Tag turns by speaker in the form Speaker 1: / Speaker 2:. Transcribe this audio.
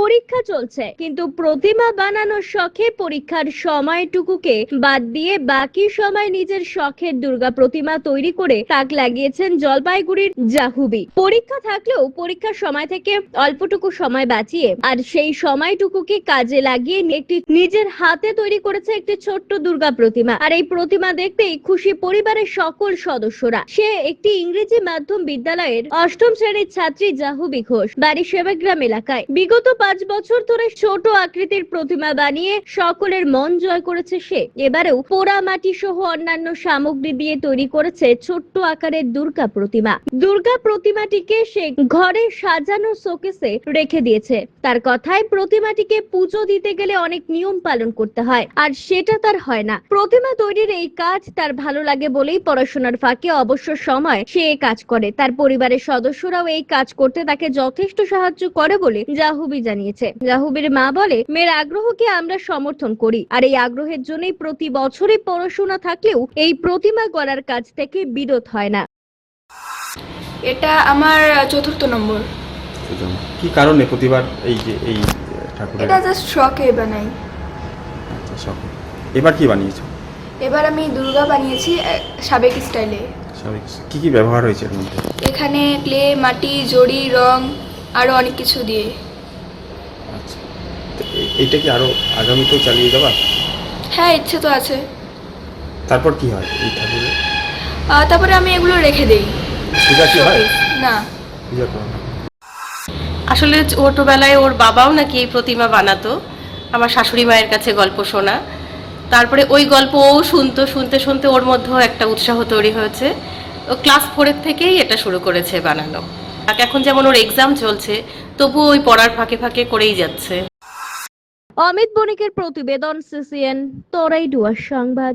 Speaker 1: পরীক্ষা চলছে, কিন্তু প্রতিমা বানানোর শখে পরীক্ষার সময়টুকুকে বাদ দিয়ে বাকি সময় নিজের শখের দুর্গা প্রতিমা তৈরি করে তাক লাগিয়েছেন জলপাইগুড়ির জাহুবি। পরীক্ষা থাকলেও পরীক্ষার সময় থেকে অল্পটুকু সময় বাঁচিয়ে আর সেই সময়টুকুকে কাজে লাগিয়ে একটি নিজের হাতে তৈরি করেছে একটি ছোট্ট দুর্গা প্রতিমা। আর এই প্রতিমা দেখতেই খুশি পরিবারের সকল সদস্যরা। সে একটি ইংরেজি মাধ্যম বিদ্যালয়ের অষ্টম শ্রেণির ছাত্রী জাহুবি ঘোষ বাড়ি সেবাগ্রাম এলাকায়। বিগত পাঁচ বছর ধরে ছোট আকৃতির প্রতিমা বানিয়ে সকলের মন জয় করেছে সে। এবারেও পোড়া মাটি সহ অন্যান্য সামগ্রী দিয়ে তৈরি করেছে ছোট্ট আকারের দুর্গা প্রতিমা। দুর্গা প্রতিমাটিকে সে ঘরে সাজানো শোকেসে রেখে দিয়েছে। তার কথায় প্রতিমাটিকে পুজো দিতে গেলে অনেক নিয়ম পালন করতে হয়, আর সেটা তার হয় না। প্রতিমা তৈরির এই কাজ তার ভালো লাগে বলেই পড়াশোনার ফাঁকে অবসর সময় সে কাজ করে। তার পরিবারের সদস্যরাও এই কাজ করতে তাকে যথেষ্ট সাহায্য করে বলে জাহুবি জানিয়েছে। জাহুবির মা বলে মেয়ের আগ্রহকে আমরা সমর্থন করি। আর এই আগ্রহের জন্যই প্রতি বছরে পড়াশোনা থাকলেও এই প্রতিমা গড়ার কাজ থেকে বিরত হয় না।
Speaker 2: এটা আমার চতুর্থ নম্বর।
Speaker 3: কি কারণে প্রতিবার এই যে এই ঠাকুরের
Speaker 2: এটা জাস্ট শখে বানাই।
Speaker 3: আচ্ছা, শখ। এবার কি বানিয়েছো?
Speaker 2: এবার আমি দুর্গা বানিয়েছি সাবেক স্টাইলে।
Speaker 3: কি কি ব্যবহার হয়েছে এর মধ্যে?
Speaker 2: এখানে ক্লে মাটি জড়ি রং আরও অনেক কিছু দিয়ে।
Speaker 3: আচ্ছা। তো এই- এইটা কি আরও আগামীতেও চালিয়ে যাবা?
Speaker 2: হ্যাঁ ইচ্ছে তো আছে।
Speaker 3: তারপর কি হয় এই ঠাকুরের?
Speaker 2: আহ, তারপরে আমি এগুলো রেখে দিই।
Speaker 3: পূজা কি হয়?
Speaker 2: না।
Speaker 3: পূজা করো। না।
Speaker 4: আসলে ছোটোবেলায় ওর বাবাও নাকি এই প্রতিমা বানাতো। আমার শাশুড়ি মায়ের কাছে গল্প শোনা। তারপরে ওই গল্প ও শুনতো শুনতে শুনতে ওর মধ্যেও একটা উৎসাহ তৈরি হয়েছে। ও ক্লাস ফোরের থেকেই এটা শুরু করেছে বানানো। আর এখন যেমন ওর এক্সাম চলছে তবু ওই পড়ার ফাঁকে ফাঁকে করেই যাচ্ছে।
Speaker 1: অমিত বণিকের প্রতিবেদন সিসিএন তোরাই ডুয়ার সংবাদ।